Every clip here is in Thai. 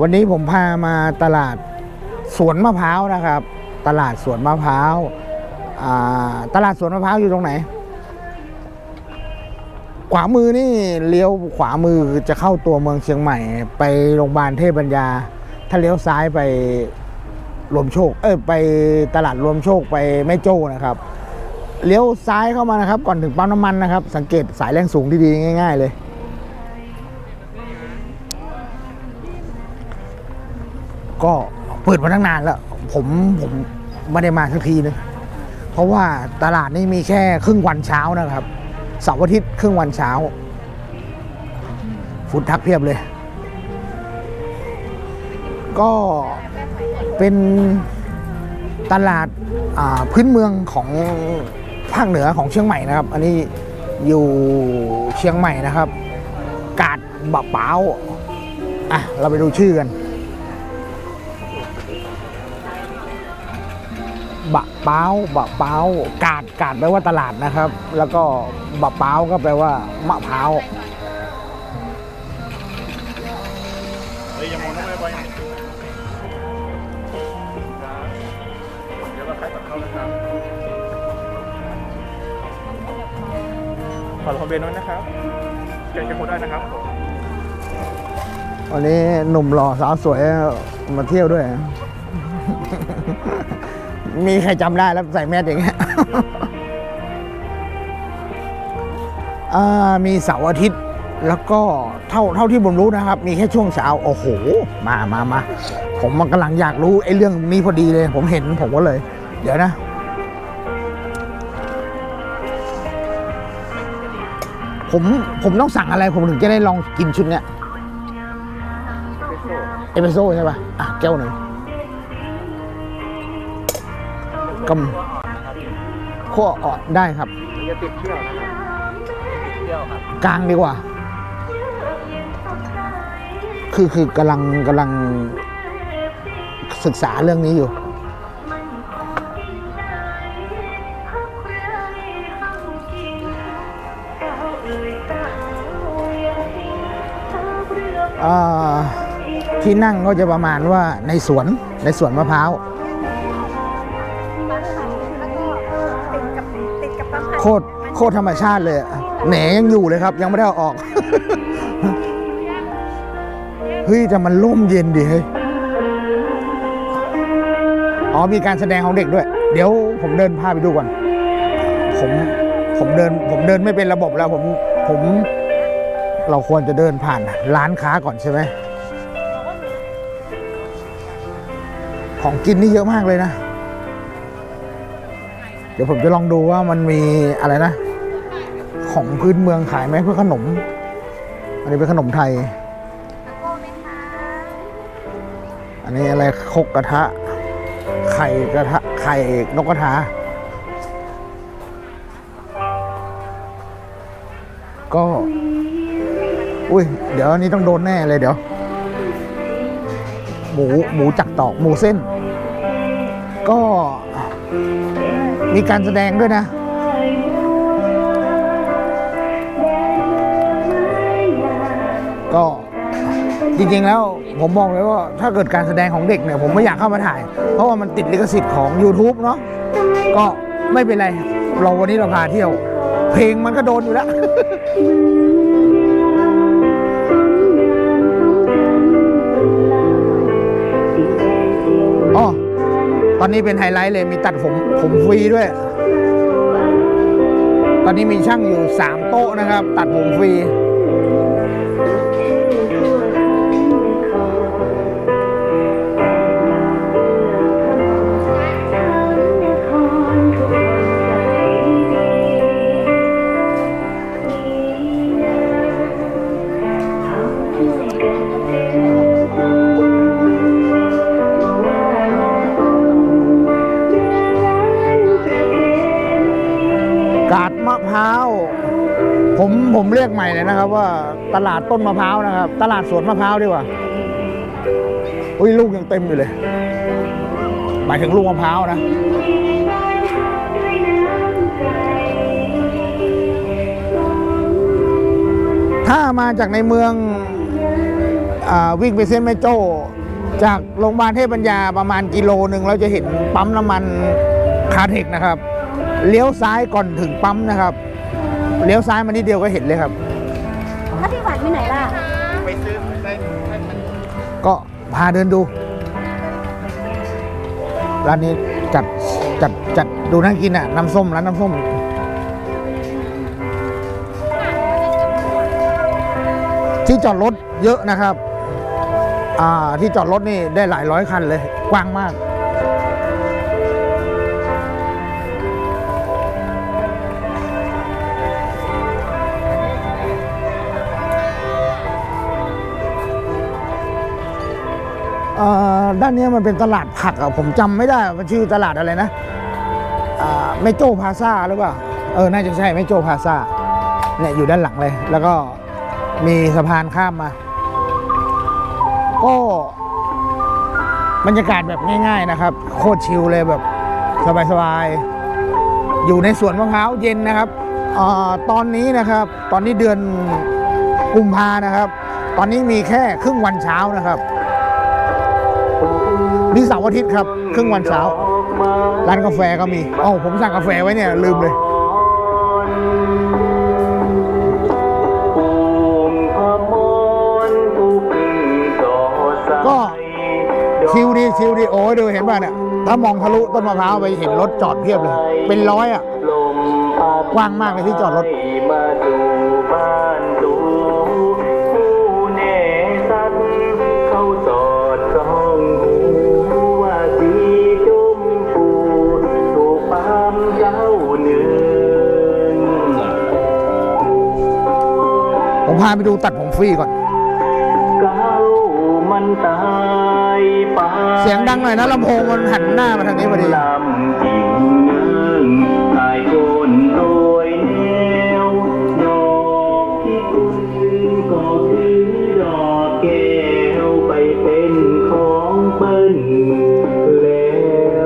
วันนี้ผมพามาตลาดสวนมะพร้าวนะครับ ตลาดสวนมะพร้าวาตลาดสวนมะพร้าวอยู่ตรงไหน ขวามือนี่เลี้ยวขวามือจะเข้าตัวเมืองเชียงใหม่ ไปโรงพยาบาลเทพปัญญา ถ้าเลี้ยวซ้ายไปรวมโชค เอ้ยไปตลาดรวมโชคไปแม่โจ้นะครับเลี้ยวซ้ายเข้ามานะครับ ก่อนถึงปั๊มน้ำมันนะครับ สังเกตสายแรงสูงดีๆง่าย ๆ เลย ก็เปิดมาตั้งนานแล้ว ผมผมไม่ได้มาสักทีนึงเพราะว่าตลาดนี่มีแค่ครึ่งวันเช้านะครับเสาร์อาทิตย์ครึ่งวันเช้าฟุตทักเพียบเลย ก็เป็นตลาดาพื้นเมืองของภาคเหนือของเชียงใหม่นะครับ อันนี้อยู่เชียงใหม่นะครับ กาดบะเป้าอะ เราไปดูชื่อกัน เป้าบะเป้ากาดกาดแปลว่าตลาดนะครับ แล้วก็บะเป้าก็แปลว่ามะพร้าวเฮ้ยอย่ามองน้องไปบ่อยเดี๋ยวเราใครตัดเข้านะครับขอรบเบนด้วยนะครับแกงจะโคได้นะครับวันนี้หนุ่มหล่อสาวสวยมาเที่ยวด้วย มีใครจำได้แล้วใส่แมสอย่างเงี้ยอ่ามีเสาร์อาทิตย์แล้วก็เท่าเท่าที่ผมรู้นะครับ มีแค่ช่วงเช้าโอ้โห มามามาผมมันกำลังอยากรู้ไอ้เรื่องนี้พอดีเลย ผมเห็นผมก็เลย เดี๋ยวนะ ผมผมต้องสั่งอะไรผมถึงจะได้ลองกินชุดเนี้ยเอเปโซ่ใช่ป่ะอะแก้วหนึ่ง กำขั้วอ่อนได้ครับจะติดเที่ยวนะครับติดเที่ยวครับกลางดีกว่า คือคือกำลังกำลังศึกษาเรื่องนี้อยู่ที่นั่งก็จะประมาณว่าในสวนในสวนมะพร้าว คตรโคตรธรรมชาติเลยอะแหนยังอยู่เลยครับ ยังไม่ได้เอาออก เฮ้ยแต่มันร่มเย็นดีเฮ้ยอ๋อมีการแสดงของเด็กด้วย เดี๋ยวผมเดินพาไปดูก่อน ผมผมเดิน ผมเดินไม่เป็นระบบแล้ว ผมผมเราควรจะเดินผ่านร้านค้าก่อนใช่ไหมของกินนี่เยอะมากเลยนะ เดี๋ยวผมจะลองดูว่ามันมีอะไรนะ ของพื้นเมืองขายไหมเพื่อขนม อันนี้เป็นขนมไทย อันนี้อะไรคกกระทะ ไข่กระทะ ไข่นกกระทา ก็ อุ้ย เดี๋ยวอันนี้ต้องโดนแน่เลยเดี๋ยว หมูหมูจักตอกหมูเส้น ก็ มีการแสดงด้วยนะ ก็จริงๆแล้วผมบอกเลยว่าถ้าเกิดการแสดงของเด็กเนี่ย ผมไม่อยากเข้ามาถ่าย เพราะว่ามันติดลิขสิทธิ์ของ YouTube เนาะก็ไม่เป็นไร เราวันนี้เราพาเที่ยว เพลงมันก็โดนอยู่แล้ว อนนี้เป็นไฮไลท์เลยมีตัดผมผมฟรีด้วย ตอนนี้มีช่างอยู่ 3 โต๊ะนะครับ ตัดผมฟรี เรียกใหม่เลยนะครับ ว่าตลาดต้นมะพร้าวนะครับ ตลาดสวนมะพร้าวดีกว่าอุ้ยลูกยังเต็มอยู่เลย หมายถึงลูกมะพร้าวนะถ้ามาจากในเมืองอวิ่งไปเส้นแม่โจ้จากโรงพยาบาลเทพปัญญาประมาณกิโลหนึ่งเราจะเห็นปั๊มน้ำมันคาเทคนะครับ เลี้ยวซ้ายก่อนถึงปั๊มนะครับ เลี้ยวซ้ายมานิดเดียวก็เห็นเลยครับ ถ้าพี่หวานไปไหนล่ะ ไปซื้อได้ก็พาเดินดู ร้านนี้จัดจัดจัดดูน่ากินอะ น้ำส้มร้านน้ำส้ม ที่จอดรถเยอะนะครับ อ่าที่จอดรถนี่ได้หลายร้อยคันเลย กว้างมาก ด้านนี้มันเป็นตลาดผักอะผมจำไม่ได้ว่าชื่อตลาดอะไรนะอ่าไม่โจพาซาหรือเปล่าเออน่าจะใช่ไม่โจพาซาเนี่ยอยู่ด้านหลังเลย แล้วก็มีสะพานข้ามมา ก็บรรยากาศแบบง่าย ๆนะครับ โคตรชิลเลยแบบสบายๆ อยู่ในสวนมะพร้าวเย็นนะครับอาตอนนี้นะครับ ตอนนี้เดือนกุมภานะครับ ตอนนี้มีแค่ครึ่งวันเช้านะครับ นี่เสาร์อาทิตย์ครับ ครึ่งวันเช้า ร้านกาแฟก็มีอ๋อผมสั่งกาแฟไว้เนี่ย ลืมเลย ก็ชิลดีชิลดีโอ้ยดูเห็นป่ะเนี่ย ถ้ามองทะลุต้นมะพร้าวไปเห็นรถจอดเพียบเลย เป็นร้อยอะ กว้างมากเลยที่จอดรถ ผมพาไปดูตัดผมฟรีก่อนเก้ามันตายไปเสียงดังหน่อยนะลำโพงมันหันหน้ามาทางนี้พอดีลำจริงตายคนโดยแนวดอกที่คุณก็คือดอกแก้วไปเป็นของเปิ้นแล้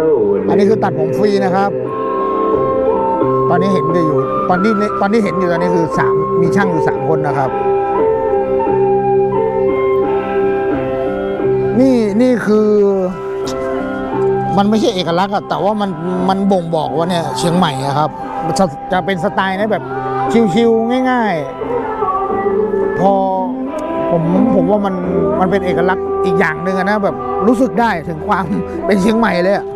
วอันนี้คือตัดผมฟรีนะครับ ตอนนี้เห็นอยู่ ตอนนี้ตอนนี้เห็นอยู่ตอนนี้คือสามมีช่างอยู่สามคนนะครับ นี่นี่คือมันไม่ใช่เอกลักษณ์อะแต่ว่ามันมันบ่งบอกว่าเนี่ยเชียงใหม่อะครับจะจะเป็นสไตล์นะแบบชิวๆง่าย ๆ พอผมผมว่ามันมันเป็นเอกลักษณ์อีกอย่างหนึ่งนะแบบรู้สึกได้ถึงความเป็นเชียงใหม่เลยอะ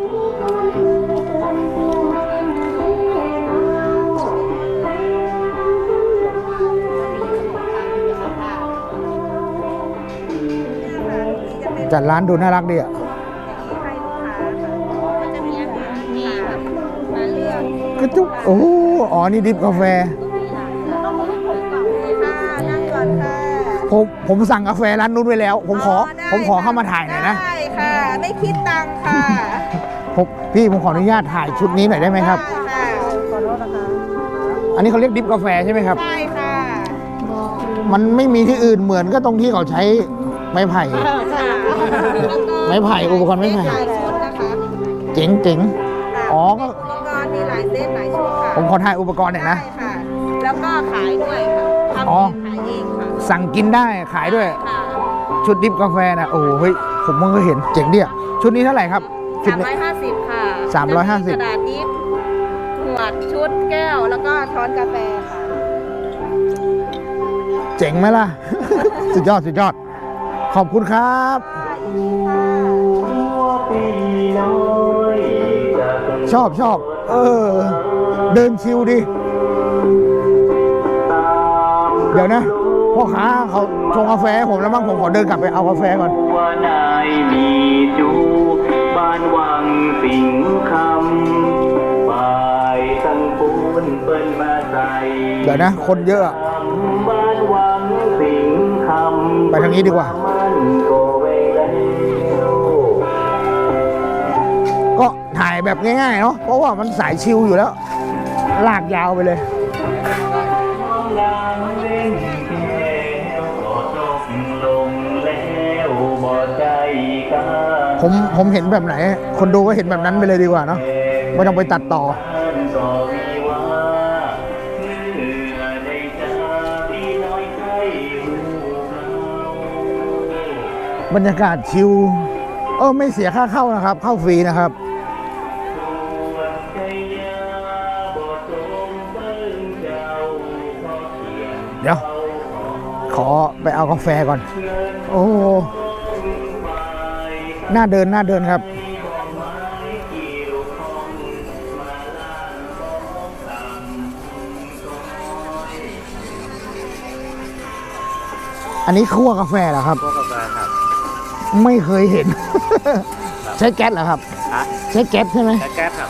จัดร้านดูน่ารักดีอะจะมีอาหารที่แบบมาเลือกกระจุกโอ้โหอ๋อ นี่ดิฟกาแฟต้องมาลูกผมก่อนเลยค่ะนั่งก่อนค่ะผมผมสั่งกาแฟร้านนู้นไว้แล้ว ผมขอได้ผมขอเข้ามาถ่ายหน่อยนะ ได้ค่ะ ไม่คิดตังค์ค่ะผมพี่ผมขออนุญาตถ่ายชุดนี้หน่อยได้ไหมครับได้ค่ะขอโทษนะคะอันนี้เขาเรียกดิฟกาแฟใช่ไหมครับได้ค่ะ มันไม่มีที่อื่นเหมือนก็ตรงที่เขาใช้ไม้ไผ่ค่ะแล้วก็ ไม้ไผ่อุปกรณ์ไม้ไผ่ หลายชุดนะคะเจ๋งเจ๋ง อ๋อก็ อุปกรณ์มีหลายเซตหลายชุดค่ะผมขอถ่ายอุปกรณ์หน่อยนะได้ค่ะ แล้วก็ขายด้วยค่ะทำอ๋อเองขายเองค่ะสั่งกินได้ขายด้วย ค่ะชุดดิฟกาแฟนะโอ้โหเฮ้ยผมเพิ่งเคยเห็นเจ๋งดิอะชุดนี้เท่าไหร่ครับชุดสามนี้ ร้อยห้าสิบค่ะสามร้อยห้าสิบ จะมีกระดาษยิบขวดชุดแก้วแล้วก็ช้อนกาแฟค่ะ เจ๋งไหมล่ะ สุดยอดสุดยอด ขอบคุณครับปีน้อยจาก ชอบชอบ เออ เดินชิวดิตามเดี๋ยวนะพ่อค้าเขาชงกาแฟให้ผมแล้วมั้งผมขอเดินกลับไปเอากาแฟก่อนว่านายมีจูบ้านวังสิงคำฝ่ายทั้งปูนเปิ้นมาใส่เดี๋ยวนะ คนเยอะอะบ้านวังสิงคำไปทางนี้ดีกว่าายแบบง่ายๆเนาะเพราะว่ามันสายชิวอยู่แล้ว ลากยาวไปเลยผมผมเห็นแบบไหน คนดูก็เห็นแบบนั้นไปเลยดีกว่าเนาะไม่ต้องไปตัดต่อ บรรยากาศชิลเออไม่เสียค่าเข้านะครับ เข้าฟรีนะครับ ขอไปเอากาแฟก่อน โอ้หน้าเดินหน้าเดินครับ อันนี้คั่วกาแฟเหรอครับพวกกาแฟครับ ไม่เคยเห็น ใช้แก๊สเหรอครับฮะใช้แก๊สใช่ไหมแก๊สครับ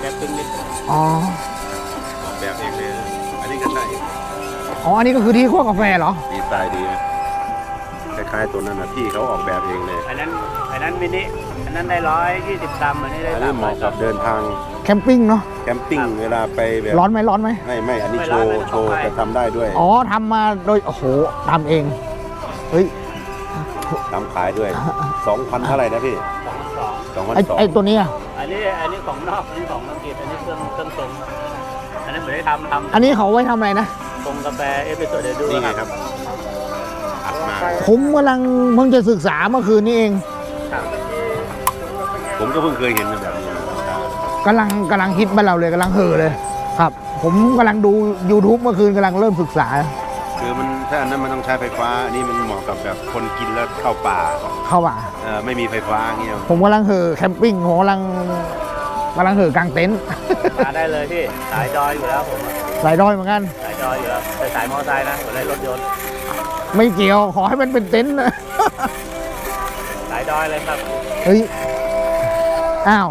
แก๊สตึ้งนิดอ๋อ อ๋อ อันนี้ก็คือที่คั่วกาแฟเหรอ ดีไซน์ดีนะคล้ายๆตัวนั้นนะที่เขาออกแบบเองเลย อันนั้นอันนั้นมินิอันนั้นได้ร้อยยี่สิบกรัมอันนี้ได้อันสานี้มเหร้อยมาะกรักัมบเดินทางแคมปิ้งเนาะ แคมปิ้งเวลาไปแบบร้อนไหมร้อนไหม ไม่ไม่อันนี้ไม่โชร้อนว์ไม่โชว์ต้องไปจะทำได้ด้วยอ๋อทำมาโดย โอ้โหทำเอง เฮ้ย ทำขายด้วยสองพันเท่าไหร่นะพี่สองสองสองพันไอ้สองไอ้ตัวเนี้ยอันนี้อันนี้ของนอกอันนี้ของอังกฤษอันนี้เครื่องเครื่องทรงอันนั้นเหมือนได้ทำทำอันนี้เขาไว้ทำอะไรนะทรง กาแฟเอสเปรสโซ่เดี๋ยวดูนี่ไงครับอัดมา ผมกำลังเพิ่งจะศึกษาเมื่อคืนนี้เองครับผมก็เพิ่งเคยเห็นแบบนี้นะกำลังกำลังฮิตบ้านเราเลยกำลังเห่อเลย ครับ ผมกำลังดู YouTube เมื่อคืนกำลังเริ่มศึกษา คือมันถ้าอันนั้นมันต้องใช้ไฟฟ้าอันนี้มันเหมาะกับแบบคนกินแล้วเข้าป่าเข้าป่า เออไม่มีไฟฟ้าเงี้ยผมกำลังเห่อแคมปิ้งผมกำลังกำลังเห่อกางเต็นท์ มาได้เลยพี่สายจอยอยู่แล้วผม สายดอยเหมือนกัน สายจอยอยู่แล้วแต่สายมอเตอร์ไซค์นะผมเลยรถยนต์ไม่เกี่ยวขอให้มันเป็นเต็นท์นะ สายจอยเลยครับเฮ้ย อ้าว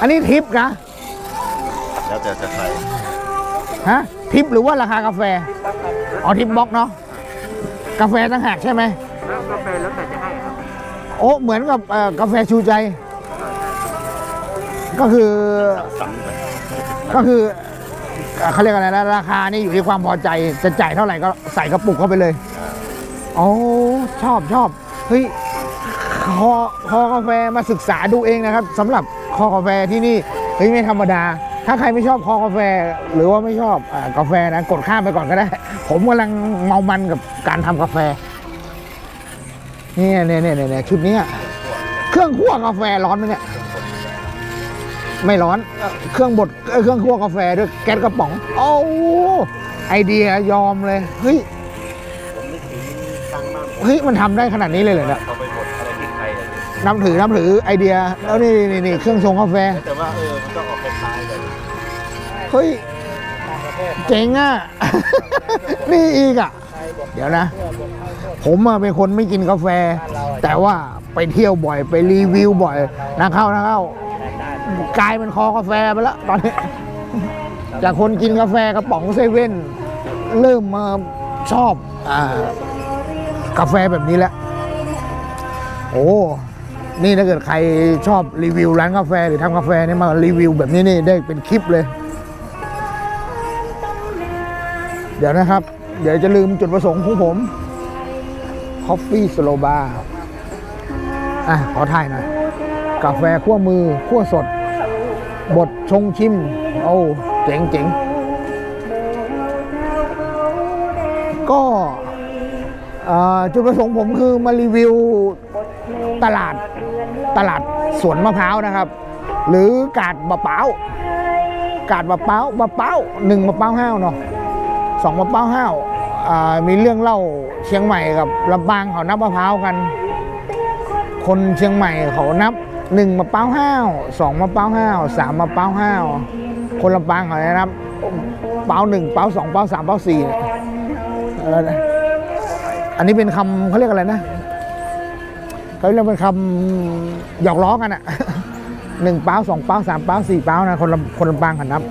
อันนี้ทิปนะแล้วแต่จะใส่ฮะ ทิปหรือว่าราคากาแฟ อ๋อ ทิปบล็อกเนาะ กาแฟต่างหากใช่ไหม แล้วกาแฟแล้วแต่จะให้ครับโอ้ เหมือนกับเอ่อกาแฟชูใจ ก็คือ สั่งไป ก็คือเขาเรียกอะไรนะราคานี่อยู่ที่ความพอใจจะจ่ายเท่าไหร่ก็ใส่กระปุกเข้าไปเลยโอ้ชอบชอบเฮ้ยคอคอกาแฟมาศึกษาดูเองนะครับสำหรับคอกาแฟที่นี่เฮ้ยไม่ธรรมดา ถ้าใครไม่ชอบคอกาแฟหรือว่าไม่ชอบอกาแฟนะกดข้ามไปก่อนก็ได้ ผมกำลังเมามันกับการทำกาแฟนี่เนี่ยเนี่ยเนี่ยชุดนี้เครื่องคั่วกาแฟร้อนไหมเนี่ย ไม่ร้อน เครื่องบดเครื่องคั่วกาแฟด้วยแก๊สกระป๋อง โอ้ไอเดียยอมเลย เฮ้ยเฮ้ยมันทำได้ขนาดนี้เลยเหรอเนี่ยเขาไปหมดอะไรที่ไทยเลยนับถือนับถือไอเดีย แล้วนี่นี่นี่เครื่องชงกาแฟ แต่ว่าเออมันต้องออกคล้ายๆกันเฮ้ยเจ๋งอะ นี่อีกอะ เดี๋ยวนะ ผมอะเป็นคนไม่กินกาแฟ แต่ว่าไปเที่ยวบ่อยไปรีวิวบ่อยนะเข้านะเข้า กลายเป็นคอกาแฟไปแล้วตอนนี้ จากคนกินกาแฟกระป๋องเซเว่นเริ่มมาชอบอ่ากาแฟแบบนี้แล้วโอ้นี่ถ้าเกิดใครชอบรีวิวร้านกาแฟหรือทำกาแฟนี่มารีวิวแบบนี้นี่ได้เป็นคลิปเลย เดี๋ยวนะครับ เดี๋ยวจะลืมจุดประสงค์ของผม Coffee Slow Bar อะ ขอถ่ายหน่อย กาแฟคั่วมือคั่วสดบด ชงชิม โอ้เจ๋งเจ๋งก็จุดประสงค์ผมคือมารีวิวตลาดตลาดสวนมะพร้าวนะครับ หรือกาดมะพร้าวกาดมะพร้าวมะพร้าวหนึ่งมะพร้าวห้าวเนาะสองมะพร้าวห้าวมีเรื่องเล่าเชียงใหม่กับลำปางเขานับมะพร้าวกัน คนเชียงใหม่เขานับ หนึ่งมะพร้าวห้าวสองมะพร้าวห้าวสามมะพร้าวห้าวคนลำปางเขาจะนับเป้าหนึ่งเป้าสองเป้าสามเป้าสี่อออันนี้เป็นคำเขาเรียกอะไรนะเขาเรียกเป็นคำหยอกล้อกันอะหนึ่งเป้าสองเป้าสามเป้าสี่เป้านะคนลำคนลำปางเขานับ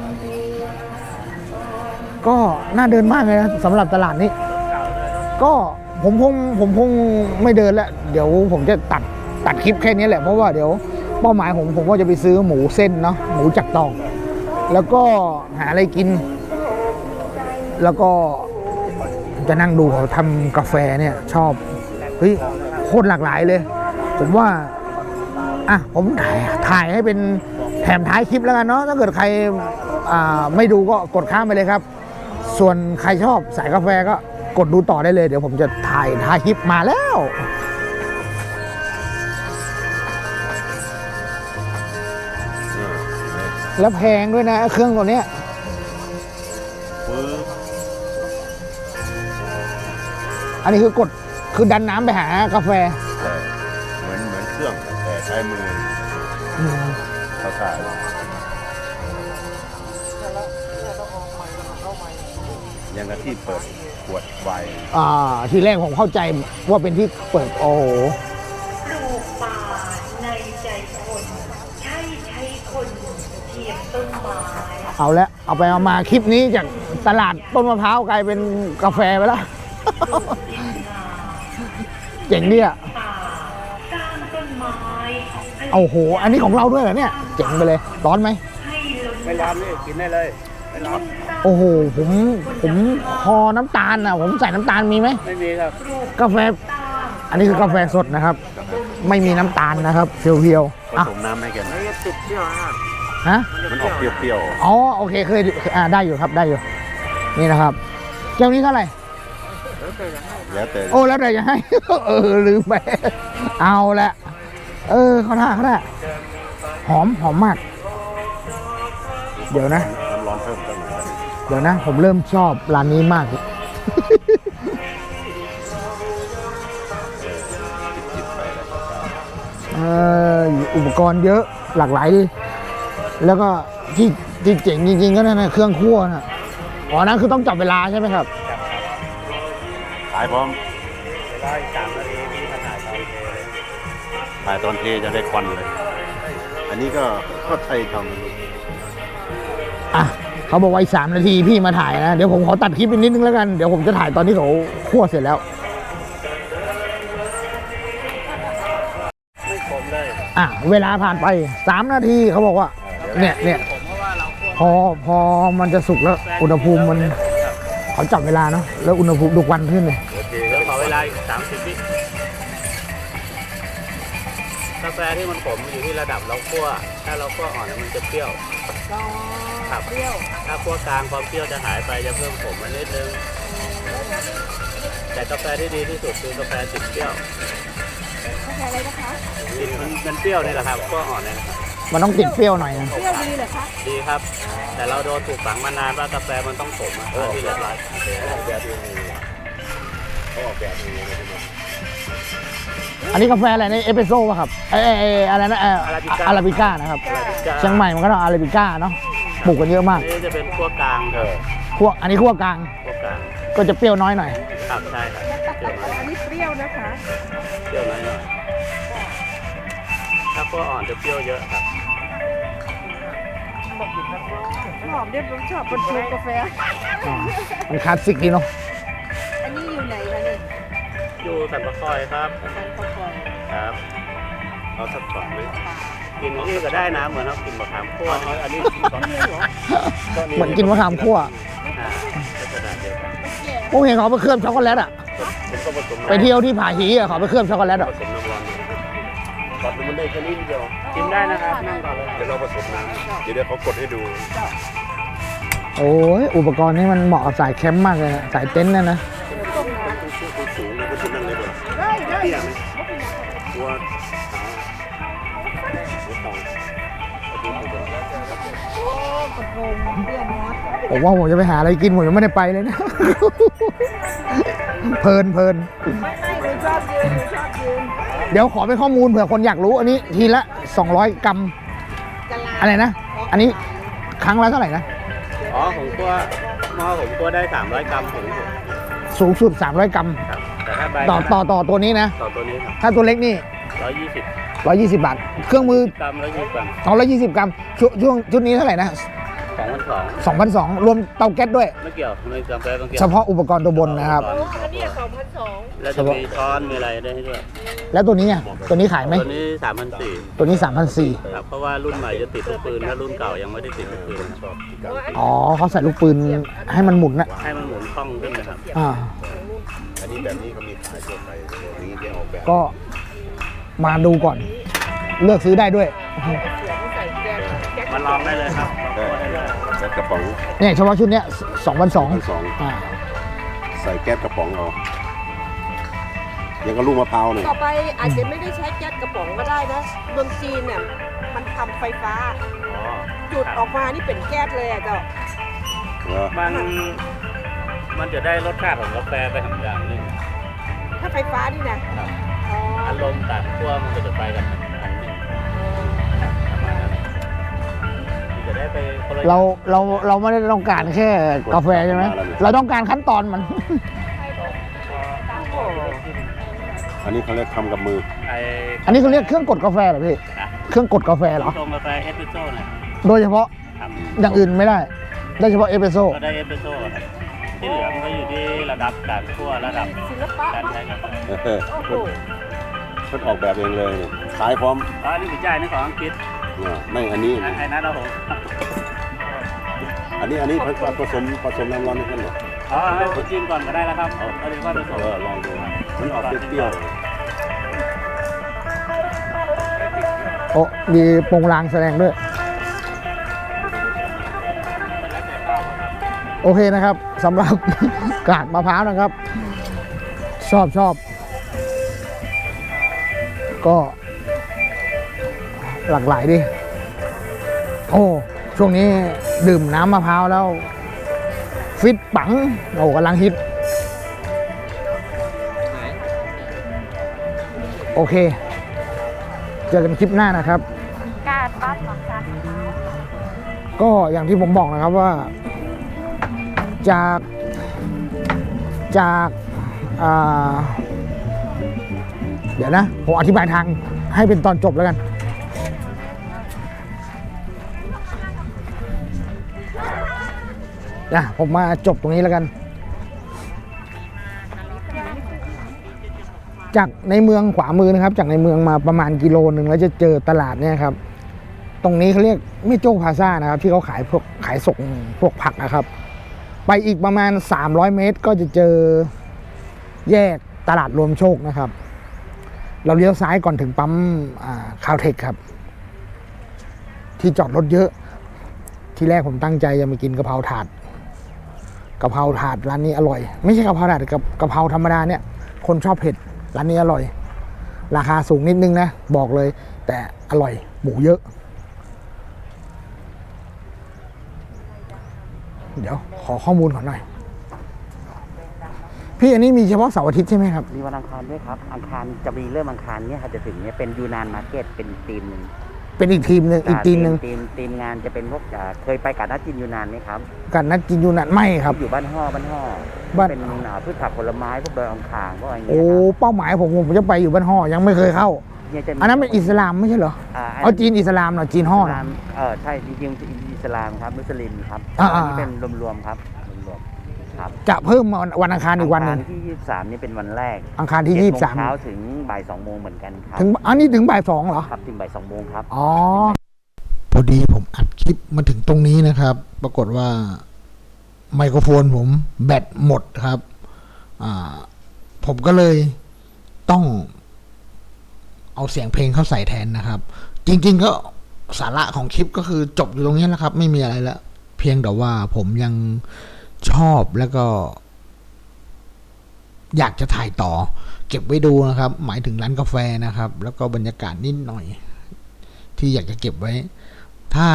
ก็น่าเดินมากเลยนะสำหรับตลาดนี้ ก็ผมคงผมคงไม่เดินแล้ว เดี๋ยวผมจะตัด ตัดคลิปแค่นี้แหละเพราะว่าเดี๋ยวเป้าหมายผมผมก็จะไปซื้อหมูเส้นเนาะหมูจักตองแล้วก็หาอะไรกิน แล้วก็จะนั่งดูเขาทำกาแฟเนี่ยชอบเฮ้ยโคตรหลากหลายเลย ผมว่าอะผมถ่ายถ่ายให้เป็นแถมท้ายคลิปแล้วกันเนาะถ้าเกิดใครอ่าไม่ดูก็กดข้ามไปเลยครับ ส่วนใครชอบสายกาแฟก็กดดูต่อได้เลย เดี๋ยวผมจะถ่ายถ่ายคลิปมาแล้ว แล้วแพงด้วยนะ เครื่องตัวเนี้ยปึ๊บอันนี้คือกดคือดันน้ำไปหากาแฟใช่เหมือนเหมือนเครื่องแต่ใช้มืออืมเข้าท่ายังกับที่เปิดขวดไวน์อ่า ทีแรกผมเข้าใจว่าเป็นที่เปิดโอ้โห ปลูกป่าในใจคน ใช่ใช่คนเทียมต้นไม้ เอาละเอาไปเอามาคลิปนี้จากตลาดต้นมะพร้าวกลายเป็นกาแฟไปแล้ว เจ๋งดีอะป่าสร้างต้นไม้ให้โอ้โห อันนี้ของเราด้วยเหรอเนี่ย เจ๋งไปเลย ร้อนไหมให้ล้นไม่ร้อนนี่กินได้เลยไม่ร้อนโอ้โห ผมผมคอน้ำตาลอะ ผมใส่น้ำตาลมีไหมไม่มีครับ กาแฟ อันนี้คือกาแฟสดนะครับ ไม่มีน้ำตาลนะครับ เพียวผๆอะสมน้ำให้กันไม่ติดเที่ยวนะ ฮะมันออกเปรี้ยวอ๋อโอเคเคยดูอ่าได้อยู่ครับได้อยู่ นี่นะครับแก้วนี้เท่าไหร่ๆแล้วแต่โอ้แล้วแต่จะให้ เออลืมไป เอาละเออเขาท่าเขาท่าหอมหอมมาก เดี๋ยวนะ น้ำร้อนเพิ่มกันหน่อยเดี๋ยวนะ ผมเริ่มชอบร้านนี้มาก จิบๆไปแล้วก็เอออุปกรณ์เยอะหลากหลายดี แล้วก็ที่ที่เจ๋งจริงๆ ก็นั่นนะเครื่องคั่วนะอ๋อนั่นคือต้องจับเวลาใช่ไหมครับ ขายพร้อมเวลาอีกสามนาทีพี่มาถ่ายตอนเทเลยถ่ายตอนเทจะได้ควันเลย อันนี้ก็ก็ไทยทอะเขาบอกว่าอีกสามนาทีพี่มาถ่ายนะ เดี๋ยวผมขอตัดคลิปอีกนิดนึงแล้วกัน เดี๋ยวผมจะถ่ายตอนที่เขาคั่วเสร็จแล้วไม่ขมเลย อะเวลาผ่านไปสามนาทีเขาบอกว่า เนี่ยเนี่ยผมเพราะว่าเราคั่วพอพอมันจะสุกแล้วอุณหภูมิมันเขาจับเวลาเนาะแล้วอุณหภูมิดูควันขึ้นเลยโอเคแล้วขอเวลาอีกสามสิบวิกาแฟที่มันขมอยู่ที่ระดับเราคั่วถ้าเราคั่วอ่อนมันจะเปรี้ยวครับเปรี้ยวถ้าคั่วกลางความเปรี้ยวจะหายไปจะเพิ่มขมมานิดนึงแต่กาแฟที่ดีที่สุดคือกาแฟติดเปรี้ยวกาแฟอะไรนะคะกลิ่นมันมันเปรี้ยวนี่แหละครับคั่วอ่อนเนี่ยนะครับ มันต้องติดเปรี้ยวหน่อยนะ เปรี้ยวดีเหรอคะดีครับ แต่เราโดนถูกฝังมานานว่ากาแฟมันต้องขมอะเอาที่เรียบร้อยแบบนี้เขาออกแบบนี้เลยใช่ไหมอันนี้กาแฟอะไรนี่เอสเปรสโซ่ป่ะครับเอยเอยเอยอะไรนะเอออาราบิก้านะครับ เชียงใหม่มันก็ต้องอาราบิก้าเนาะปลูกกันเยอะมาก นี่จะเป็นคั่วกลางครับคั่วอันนี้คั่วกลางคั่วกลาง ก็จะเปรี้ยวน้อยหน่อยครับใช่ครับเปรี้ยวน้อยอันนี้เปรี้ยวนะคะ เปรี้ยวน้อยหน่อยถ้าคั่วอ่อนจะเปรี้ยวเยอะครับ หอมเรียบร้อยชอบคนชงกาแฟอ่ามันคลาสสิกดีเนาะอันนี้อยู่ไหนคะเนี่ยอยู่สันปะคอยครับสันปะกอยครับเอาสักสองเลยกินนี่ก็ได้นะเหมือนเรากินมะขามคั่วอันนี้เหมือนกินมะขามคั่วอ่าลักษณะเดียวกันผมเห็นเขาไปเคลือบช็อกโกแลตอะผมก็ผสมไปเที่ยวที่ผาฮีอะเขาไปเคลือบช็อกโกแลตอะผสมน้ำร้อน ตอนมันได้แค่นี้เดียวกินได้นะครับนั่งก่อนเลยเดี๋ยวเราผสมน้ำเดี๋ยวเดี๋ยวเขากดให้ดู โอ้ยอุปกรณ์นี้มันเหมาะกับสายแคมป์มากเลยนะสายเต็นท์เนะนะสูงสูงคุณนั่งเลยก่อนได้ได้เตี้ยไหมกลัวขาวหัวเต่าโอ้กระโปรงเปรี้ยวมอ ผมว่าผมจะไปหาอะไรกินผมยังไม่ได้ไปเลยนะ เพลินเพลินไม่ไม่หนูชอบยืนหนูชอบยืนเดี๋ยวขอเป็นข้อมูลเผื่อคนอยากรู้อันนี้ทีละ 200 กรัมกะลาอะไรนะ อันนี้ครั้งละเท่าไหร่นะ อ๋อผมคั่วหม้อผมคั่วได้ 300 กรัมผมครับสูงสุด 300 กรัมแต่ถ้าใบต่อต่อต่อตัวนี้นะ ต่อตัวนี้ครับถ้าตัวเล็กนี่ 120 120 บาท เครื่องมือ กรัม120กรัม220 กรัมชุดช่วงชุดนี้เท่าไหร่นะ 2,200 2,200 รวมเตาแก๊สด้วย ไม่เกี่ยวไม่กาแฟต้องเกี่ยวเฉพาะอุปกรณ์ตัวบนนะครับอันนี้สองพันสองแล้วจะมีช้อนมีอะไรได้ให้ด้วยแล้วตัวนี้อะตัวนี้ขายไหม ตัวนี้3,400ตัวนี้ 3,400 ครับเพราะว่ารุ่นใหม่จะติดลูกปืนถ้ารุ่นเก่ายังไม่ได้ติดลูกปืนนะครับอ๋อเขาใส่ลูกปืนให้มันหมุนนะให้มันหมุนคล่องขึ้นนะครับอ่า อันนี้แบบนี้เขามีขายทั่วไปอย่างนี้แกออกแบบก็มาดูก่อน เลือกซื้อได้ด้วย มาลองได้เลยครับ กระป๋องเนี่ยเฉพาะชุดเนี้ย2,200สองอ่าใส่แก๊สกระป๋องเอายังก็ลูกมะพร้าวเนี่ยต่อไปอาจจะไม่ได้ใช้แก๊สกระป๋องก็ได้นะเมืองจีนเนี่ยมันทำไฟฟ้าอ๋อจุดออกมานี่เป็นแก๊สเลยอะเจ้าเหรอมัน มันจะได้รสชาติของกาแฟไปทำอย่างหนึงถ้าไฟฟ้านี่นะครับอ๋ออารมณ์ต่างขั้วมันก็จะไปกันอัน จะได้ไปคนละอย่งเราเราเราไม่ได้ต้องการแค่กาแฟใช่ไหมเราต้องการขั้นตอนมัน อันนี้เขาเรียกทำกับมือ ไอ้อันนี้เขาเรียกเครื่องกดกาแฟเหรอพี่นะเครื่องกดกาแฟเหรอชงกาแฟเอสเปรสโซ่เนี่ยโดยเฉพาะครับอย่างอื่นไม่ได้ ได้เฉพาะเอสเปรสโซ่ก็ได้เอสเปรสโซ่ครับที่เหลือมันก็อยู่ที่ระดับการคั่วระดับศิลปะการใช้กาแฟเออโอ้โหเพิ่นออกแบบเองเลยเนี่ยขายพร้อมอ๋ออันนี้เป็นจ่ายนี่ของอังกฤษเนี่ยไม่อันนี้ไอ้ไอ้นั่นเราผม อันนี้อันนี้ผสมผสมน้ำร้อนให้ขึ้นเหรออ๋อให้ผมจิ้มก่อนก็ได้แล้วครับเอาเดี๋ยวว่าผสมเออลองดูมันออกเปรี้ยวโอ้มีโปรงลางแสดงด้วย โอเคนะครับสำหรับกาดมะพร้าวนะครับ ชอบชอบ ก็หลากหลายดิ โอ้ ช่วงนี้ ดื่มน้ำมะพร้าวแล้ว ฟิตปังโอ้กำลังฮิต โอเค เจอกันคลิปหน้านะครับ กาดปั๊บของกาดก็อย่างที่ผมบอกนะครับว่า จากจากอ่าเดี๋ยวนะ ผมอธิบายทางให้เป็นตอนจบแล้วกัน นะผมมาจบตรงนี้แล้วกัน จากในเมืองขวามือนะครับ จากในเมืองมาประมาณกิโลหนึ่งแล้วจะเจอตลาดเนี่ยครับ ตรงนี้เขาเรียกไม่โจ้พาซ่านะครับ ที่เขาขายพวกขายส่งพวกผักนะครับ ไปอีกประมาณ 300 เมตรก็จะเจอแยกตลาดรวมโชคนะครับ เราเลี้ยวซ้ายก่อนถึงปั๊มคาวเทคครับ ที่จอดรถเยอะ ที่แรกผมตั้งใจจะมากินกะเพราถาด กะเพราถาดร้านนี้อร่อย ไม่ใช่กะเพราถาดกับกะเพราธรรมดาเนี่ย คนชอบเผ็ดร้านนี้อร่อย ราคาสูงนิดนึงนะ บอกเลย แต่อร่อยหมูเยอะ เดี๋ยวขอข้อมูลก่อนหน่อย พี่อันนี้มีเฉพาะเสาร์อาทิตย์ใช่ไหมครับ มีวันอังคารด้วยครับ อังคารจะมีเริ่มอังคารเนี่ยค่ะจะถึงเนี่ยเป็นยูนานมาร์เก็ตเป็นทีมหนึ่ง เป็นอีกทีมหนึ่งอีกทีมหนึ่งทีมทีมงานจะเป็นพวกอ่าเคยไปกาดนัดจินยูนานไหมครับกันนัดกินยูนันไม่ครับ ที่อยู่บ้านห่อบ้านห่อบ้าน เป็นอ่าพืชผักผลไม้พวกดอยอังคารพวกอะไรอย่างโอ้เงี้ยครับเป้าหมายผมผมจะไปอยู่บ้านห่อยังไม่เคยเข้า เนี่ยจะมีอันนั้นเป็นอิสลามไม่ใช่เหรออ่าเอาจีนอิสลามเหรอจีนห่ออิสเหรอลามเออใช่จริงๆอิสลามครับมุสลิมครับอ่าอันอ่านี้เป็นรวมๆครับรวมๆ ครับจะเพิ่มมาวันอังคารอีกวันหนึ่งอังคารที่ 23 นี่เป็นวันแรก อังคารที่เจ็ดยี่โมสิงบสามเช้าถึงบ่าย2โมงเหมือนกันครับถึงอันนี้ถึงบ่ายสองเหรอครับถึงบ่าย2โมงครับอ๋อพอดีผมอัดคลิปมาถึงตรงนี้นะครับ ปรากฏว่าไมโครโฟนผมแบตหมดครับอ่าผมก็เลยต้องเอาเสียงเพลงเข้าใส่แทนนะครับ จริง ๆ ก็สาระของคลิปก็คือจบอยู่ตรงนี้แล้วครับ ไม่มีอะไรแล้ว เพียงแต่ว่าผมยัง ชอบแล้วก็ อยากจะถ่ายต่อ เก็บไว้ดูนะครับ หมายถึงร้านกาแฟนะครับ แล้วก็บรรยากาศนิดหน่อย ที่อยากจะเก็บไว้ ถ้า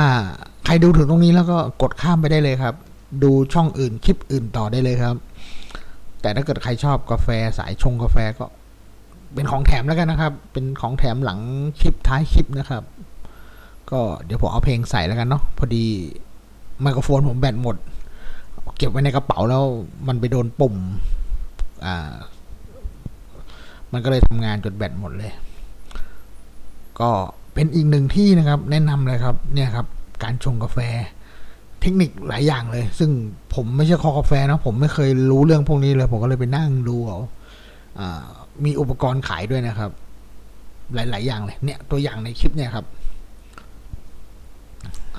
ใครดูถึงตรงนี้แล้วก็กดข้ามไปได้เลยครับ ดูช่องอื่นคลิปอื่นต่อได้เลยครับ แต่ถ้าเกิดใครชอบกาแฟสายชงกาแฟก็เป็นของแถมแล้วกันนะครับ เป็นของแถมหลังคลิปท้ายคลิปนะครับ ก็เดี๋ยวผมเอาเพลงใส่แล้วกันเนาะ พอดีไมโครโฟนผมแบตหมด เก็บไว้ในกระเป๋าแล้วมันไปโดนปุ่ม อ่า มันก็เลยทำงานจนแบตหมดเลย ก็เป็นอีกหนึ่งที่นะครับ แนะนำเลยครับ เนี่ยครับ การชงกาแฟ เทคนิคหลายอย่างเลย ซึ่งผมไม่ใช่คอกาแฟนะผมไม่เคยรู้เรื่องพวกนี้เลย ผมก็เลยไปนั่งดูเอาอ่ามีอุปกรณ์ขายด้วยนะครับ หลาย ๆ อย่างเลย เนี่ยตัวอย่างในคลิปเนี่ยครับ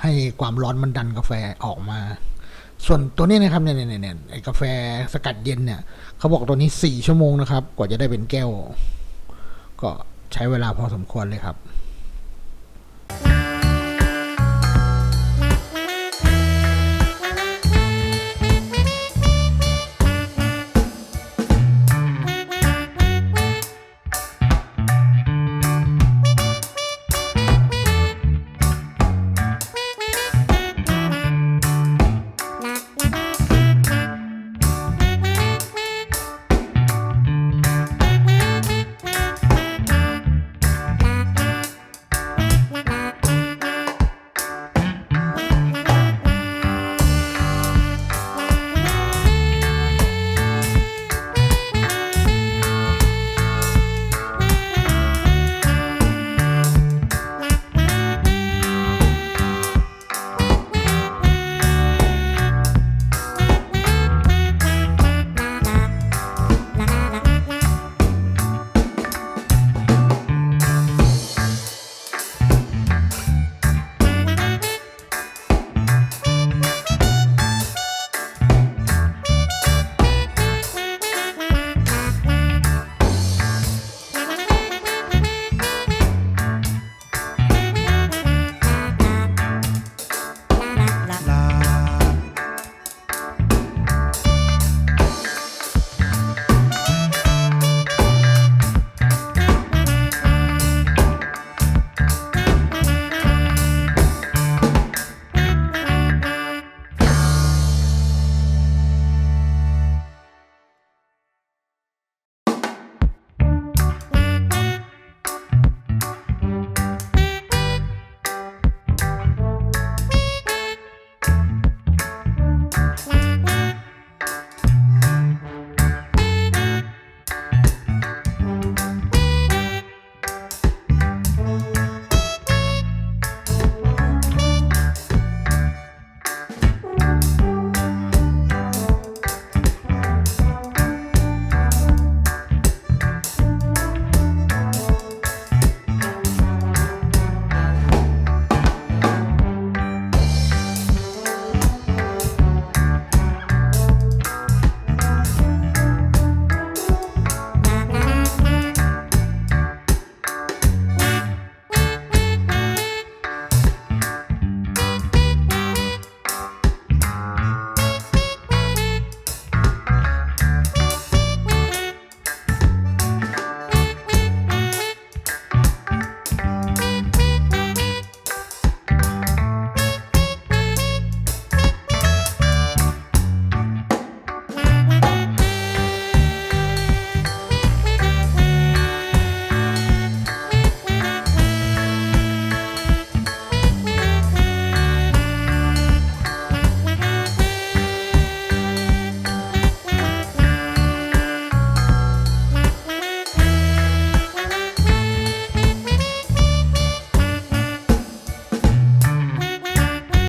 ให้ความร้อนมันดันกาแฟออกมา ส่วนตัวนี้นะครับเนี่ยเนี่ยเนี่ยไอกาแฟสกัดเย็นเนี่ยเขาบอกตัวนี้สี่ชั่วโมงนะครับ กว่าจะได้เป็นแก้ว ก็ใช้เวลาพอสมควรเลยครับ